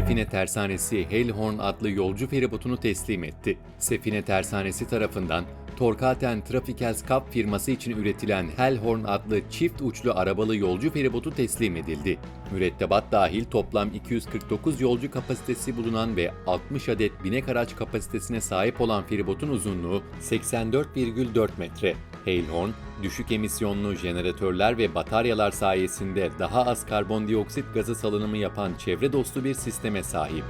Sefine Tersanesi Hellhorn adlı yolcu feribotunu teslim etti. Sefine Tersanesi tarafından Torkaten Trafikels Cup firması için üretilen Hellhorn adlı çift uçlu arabalı yolcu feribotu teslim edildi. Mürettebat dahil toplam 249 yolcu kapasitesi bulunan ve 60 adet binek araç kapasitesine sahip olan feribotun uzunluğu 84,4 metre. Hellhorn, düşük emisyonlu jeneratörler ve bataryalar sayesinde daha az karbondioksit gazı salınımı yapan çevre dostu bir sisteme sahip.